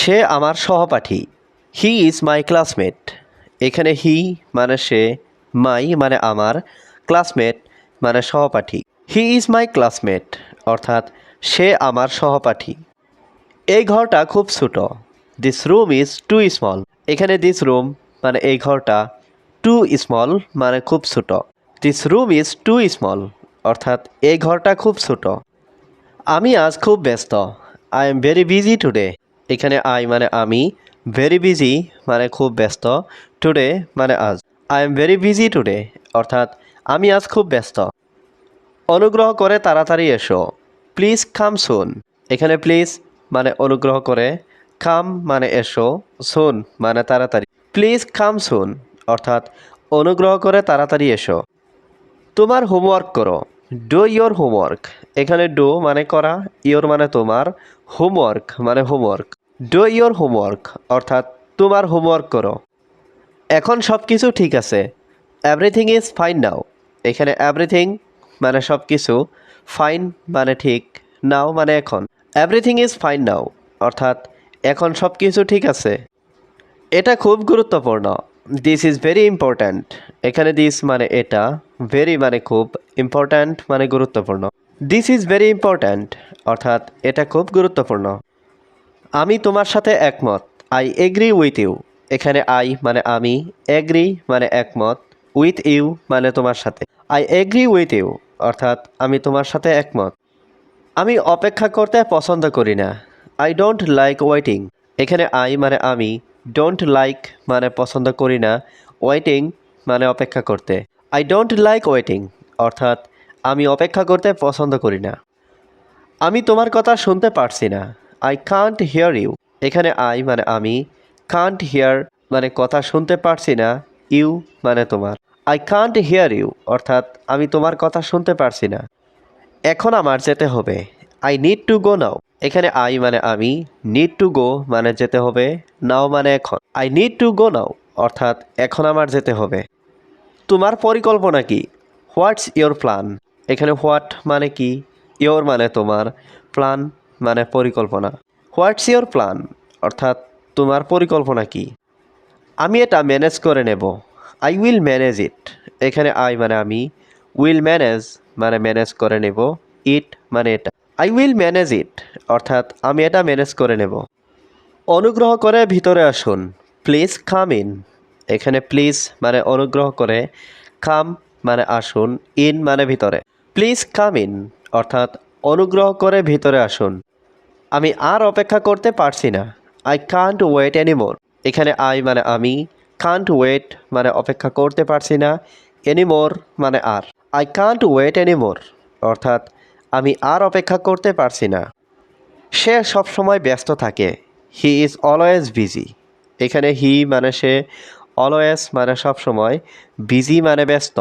সে আমার সহপাঠী। He is my classmate এখানে হি মানে সে মাই মানে আমার ক্লাসমেট মানে সহপাঠী। হি ইজ মাই ক্লাসমেট অর্থাৎ সে আমার সহপাঠী। এই ঘরটা খুব ছোট। This room is too small এখানে দিস রুম মানে এই ঘরটা টু স্মল মানে খুব ছোট। This room is too small অর্থাৎ এই ঘরটা খুব ছোট। আমি আজ খুব ব্যস্ত। I am very busy today এখানে আই মানে আমি ভেরি বিজি মানে খুব ব্যস্ত টুডে মানে আজ। I am very busy today অর্থাৎ আমি আজ খুব ব্যস্ত। অনুগ্রহ করে তাড়াতাড়ি এসো। প্লিজ কাম সুন এখানে প্লিজ মানে অনুগ্রহ করে কাম মানে এসো সুন মানে তাড়াতাড়ি। প্লিজ কাম সুন অর্থাৎ অনুগ্রহ করে তাড়াতাড়ি এসো। তোমার হোমওয়ার্ক করো। ডো ইয়োর হোমওয়ার্ক এখানে ডো মানে করা ইয়োর মানে তোমার হোমওয়ার্ক মানে হোমওয়ার্ক ডো ইয়োর হোমওয়ার্ক অর্থাৎ তোমার হোমওয়ার্ক করো। এখন সব কিছু ঠিক আছে। এভরিথিং ইজ ফাইন নাও এখানে এভরিথিং মানে সব কিছু ফাইন মানে ঠিক নাও মানে এখন। এভরিথিং ইজ ফাইন নাও অর্থাৎ এখন সব কিছু ঠিক আছে। এটা খুব গুরুত্বপূর্ণ। দিস ইজ ভেরি ইম্পর্ট্যান্ট এখানে দিস মানে এটা ভেরি মানে খুব ইম্পর্ট্যান্ট মানে গুরুত্বপূর্ণ। দিস ইজ ভেরি ইম্পর্ট্যান্ট অর্থাৎ এটা খুব গুরুত্বপূর্ণ। আমি তোমার সাথে একমত। আই এগ্রি উইথ ইউ এখানে আই মানে আমি এগ্রি মানে একমত। উইথ ইউ মানে তোমার সাথে। আই এগ্রি উইথ ইউ অর্থাৎ আমি তোমার সাথে একমত। আমি অপেক্ষা করতে পছন্দ করি না। আই ডোন্ট লাইক ওয়েটিং এখানে আই মানে আমি ডোন্ট লাইক মানে পছন্দ করি না। ওয়েটিং মানে অপেক্ষা করতে। আই ডোন্ট লাইক ওয়েটিং অর্থাৎ আমি অপেক্ষা করতে পছন্দ করি না। আমি তোমার কথা শুনতে পারছি না। আই কান্ট হিয়ার ইউ এখানে আই মানে আমি। কান্ট হিয়ার মানে কথা শুনতে পারছি না। ইউ মানে তোমার। আই কান্ট হিয়ার ইউ অর্থাৎ আমি তোমার কথা শুনতে পারছি না। এখন আমার যেতে হবে। I need to go now এখানে আই মানে আমি। নিড টু গো মানে যেতে হবে। নাও মানে এখন। I need to go now অর্থাৎ এখন আমার যেতে হবে। তোমার পরিকল্পনা কি? হোয়াটস ইয়োর প্ল্যান এখানে হোয়াট মানে কি? ইয়োর মানে তোমার। প্ল্যান মানে পরিকল্পনা। হোয়াটস ইয়োর প্ল্যান অর্থাৎ, তোমার পরিকল্পনা কি? আমি এটা ম্যানেজ করে নেব। আই উইল ম্যানেজ ইট এখানে আই মানে আমি। উইল ম্যানেজ মানে ম্যানেজ করে নেব। ইট মানে এটা। আই উইল ম্যানেজ ইট অর্থাৎ, আমি এটা ম্যানেজ করে নেব। অনুগ্রহ করে ভিতরে আসুন। প্লিজ কাম ইন এখানে প্লিজ মানে অনুগ্রহ করে কাম মানে আসুন। ইন মানে ভিতরে। প্লিজ কাম ইন অর্থাৎ, অনুগ্রহ করে ভিতরে আসুন। আমি আর অপেক্ষা করতে পারছি না। আই কান্ট ওয়েট এনিমোর এখানে আই মানে আমি কান্ট ওয়েট মানে অপেক্ষা করতে পারছি না এনিমোর মানে আর। আই কান্ট ওয়েট এনিমোর অর্থাৎ, আমি আর অপেক্ষা করতে পারছি না। সে সবসময় ব্যস্ত থাকে। হি ইজ অলওয়েজ বিজি এখানে হি মানে সে অলওয়েজ মানে সবসময় বিজি মানে ব্যস্ত।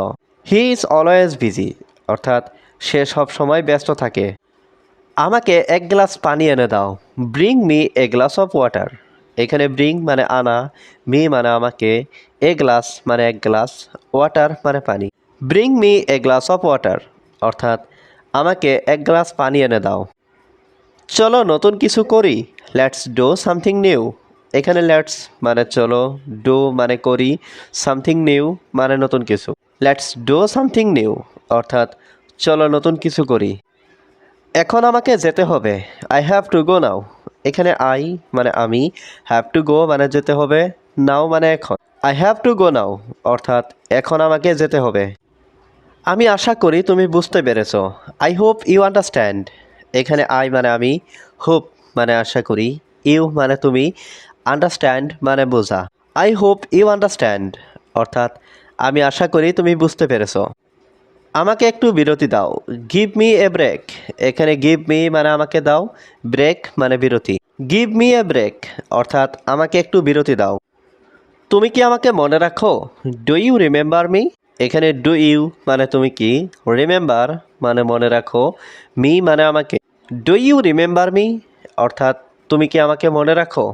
হি ইজ অলওয়েজ বিজি অর্থাৎ, সে সবসময় ব্যস্ত থাকে। আমাকে এক গ্লাস পানি এনে দাও। Bring me a glass of water এখানে ব্রিং মানে আনা মি মানে আমাকে এ গ্লাস মানে এক গ্লাস ওয়াটার মানে পানি। Bring me a glass of water অর্থাৎ, আমাকে এক গ্লাস পানি এনে দাও। চলো নতুন কিছু করি। লেটস ডো সামথিং নিউ এখানে লেটস মানে চলো ডো মানে করি সামথিং নিউ মানে নতুন কিছু। লেটস ডো সামথিং নিউ অর্থাৎ, চলো নতুন কিছু করি। এখন আমাকে যেতে হবে। I have to go now এখানে আই মানে আমি হ্যাভ টু গো মানে যেতে হবে নাও মানে এখন। I have to go now অর্থাৎ এখন আমাকে যেতে হবে। আমি আশা করি তুমি বুঝতে পেরেছ। আই হোপ ইউ আন্ডারস্ট্যান্ড এখানে আই মানে আমি হোপ মানে আশা করি। ইউ মানে তুমি আন্ডারস্ট্যান্ড মানে বোঝা। আই হোপ ইউ আন্ডারস্ট্যান্ড অর্থাৎ আমি আশা করি তুমি বুঝতে পেরেছ। আমাকে একটু বিরতি দাও। গিভ মি এ ব্রেক এখানে গিভ মি মানে আমাকে দাও। ব্রেক মানে বিরতি। গিভ মি এ ব্রেক অর্থাৎ আমাকে একটু বিরতি দাও। তুমি কি আমাকে মনে রাখো? ডু ইউ রিমেম্বার মি এখানে ডু ইউ মানে তুমি কি? রিমেম্বার মানে মনে রাখো। মি মানে আমাকে। ডু ইউ রিমেম্বার মি অর্থাৎ তুমি কি আমাকে মনে রাখো?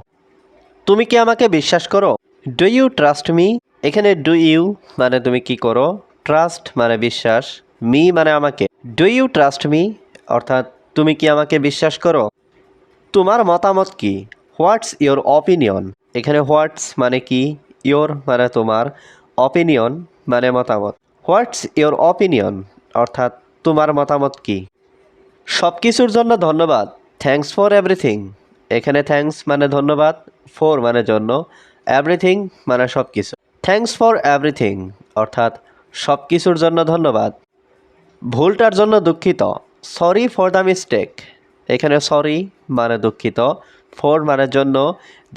তুমি কি আমাকে বিশ্বাস করো? ডু ইউ ট্রাস্ট মি এখানে ডু ইউ মানে তুমি কি করো? ট্রাস্ট মানে বিশ্বাস মি মানে আমাকে। ডু ইউ ট্রাস্ট মি অর্থাৎ, তুমি কি আমাকে বিশ্বাস করো? তোমার মতামত কি? হোয়াটস ইয়োর অপিনিয়ন এখানে হোয়াটস মানে কি? ইয়োর মানে তোমার। অপিনিয়ন মানে মতামত। হোয়াটস ইয়োর অপিনিয়ন অর্থাৎ, তোমার মতামত কি? সব কিছুর জন্য ধন্যবাদ। থ্যাঙ্কস ফর এভরিথিং এখানে থ্যাঙ্কস মানে ধন্যবাদ ফর মানে জন্য। এভরিথিং মানে সব কিছু থ্যাঙ্কস ফর এভরিথিং অর্থাৎ সব কিছুর জন্য ধন্যবাদ। ভুলটার জন্য দুঃখিত। সরি ফর দ্য মিস্টেক এখানে সরি মানে দুঃখিত। ফর মানে জন্য।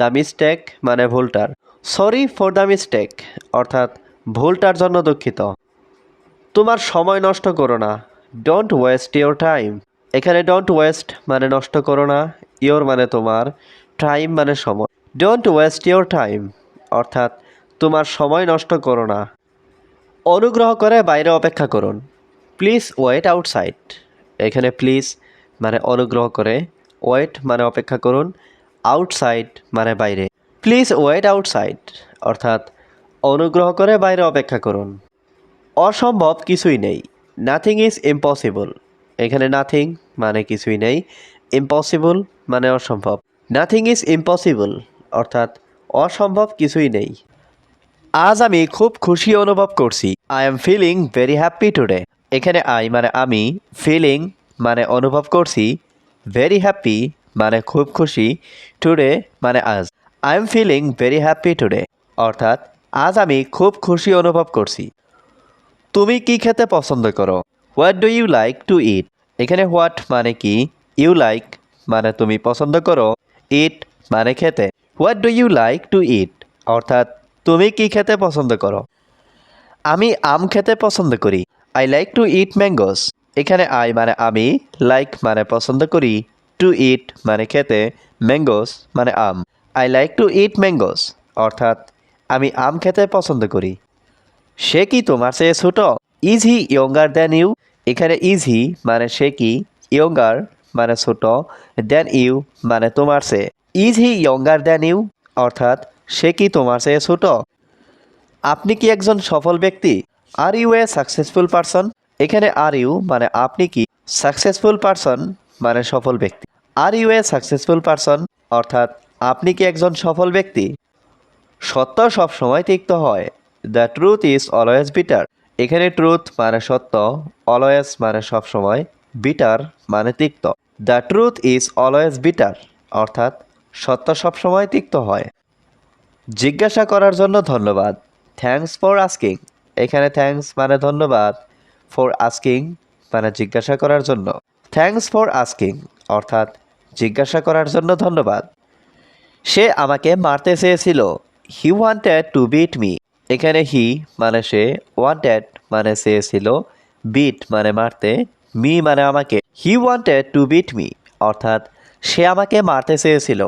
দ্য মিস্টেক মানে ভুলটার। সরি ফর দ্য মিস্টেক অর্থাৎ ভুলটার জন্য দুঃখিত। তোমার সময় নষ্ট করো না। ডোন্ট ওয়েস্ট ইয়োর টাইম এখানে ডোন্ট ওয়েস্ট মানে নষ্ট করো না। ইয়োর মানে তোমার। টাইম মানে সময়। ডোন্ট ওয়েস্ট ইয়োর টাইম অর্থাৎ তোমার সময় নষ্ট করো না। অনুগ্রহ করে বাইরে অপেক্ষা করুন। প্লিজ ওয়েট আউটসাইড এখানে প্লিজ মানে অনুগ্রহ করে। ওয়েট মানে অপেক্ষা করুন। আউটসাইড মানে বাইরে। প্লিজ ওয়েট আউটসাইড অর্থাৎ অনুগ্রহ করে বাইরে অপেক্ষা করুন। অসম্ভব কিছুই নেই। নাথিং ইজ ইম্পসিবল এখানে নাথিং মানে কিছুই নেই। ইম্পসিবল মানে অসম্ভব। নাথিং ইজ ইম্পসিবল অর্থাৎ অসম্ভব কিছুই নেই। আজ আমি খুব খুশি অনুভব করছি। I am feeling very happy today এখানে আই মানে আমি ফিলিং মানে অনুভব করছি ভেরি হ্যাপি মানে খুব খুশি টুডে মানে আজ। I am feeling very happy today অর্থাৎ আজ আমি খুব খুশি অনুভব করছি। তুমি কি খেতে পছন্দ করো? What do you like to eat এখানে হোয়াট মানে কি? ইউ লাইক মানে তুমি পছন্দ করো। ইট মানে খেতে। What do you like to eat অর্থাৎ তুমি কি খেতে পছন্দ করো? আমি আম খেতে পছন্দ করি। I like to eat mangoes এখানে আই মানে আমি লাইক মানে পছন্দ করি। টু ইট মানে খেতে ম্যাঙ্গোস মানে আম। I like to eat mangoes অর্থাৎ, আমি আম খেতে পছন্দ করি। সে কি তোমার চেয়ে ছোট? Is he younger than you এখানে ইজ হি মানে সে কি? ইয়ঙ্গার মানে ছোট। দেন ইউ মানে তোমার চেয়ে। Is he younger than you অর্থাৎ সে কি তোমার চেয়ে ছোট? আপনি কি একজন সফল ব্যক্তি? Are you a successful person এখানে আর ইউ মানে আপনি কি সাকসেসফুল পারসন মানে সফল ব্যক্তি? Are you a successful person অর্থাৎ আপনি কি একজন সফল ব্যক্তি? সত্য সব সময় তিক্ত হয়। The truth is always bitter এখানে ট্রুথ মানে সত্য অলওয়েজ মানে সব সময় বিটার মানে তিক্ত। The truth is always bitter অর্থাৎ সত্য সব সময় তিক্ত হয়। জিজ্ঞাসা করার জন্য ধন্যবাদ। থ্যাংকস ফর আস্কিং এখানে থ্যাঙ্কস মানে ধন্যবাদ। ফর আস্কিং মানে জিজ্ঞাসা করার জন্য। থ্যাঙ্কস ফর আস্কিং অর্থাৎ জিজ্ঞাসা করার জন্য ধন্যবাদ। সে আমাকে মারতে চেয়েছিল। He wanted to beat me এখানে হি মানে সে ওয়ান্টেড মানে চেয়েছিল। বিট মানে মারতে। মি মানে আমাকে। He wanted to beat me অর্থাৎ সে আমাকে মারতে চেয়েছিল।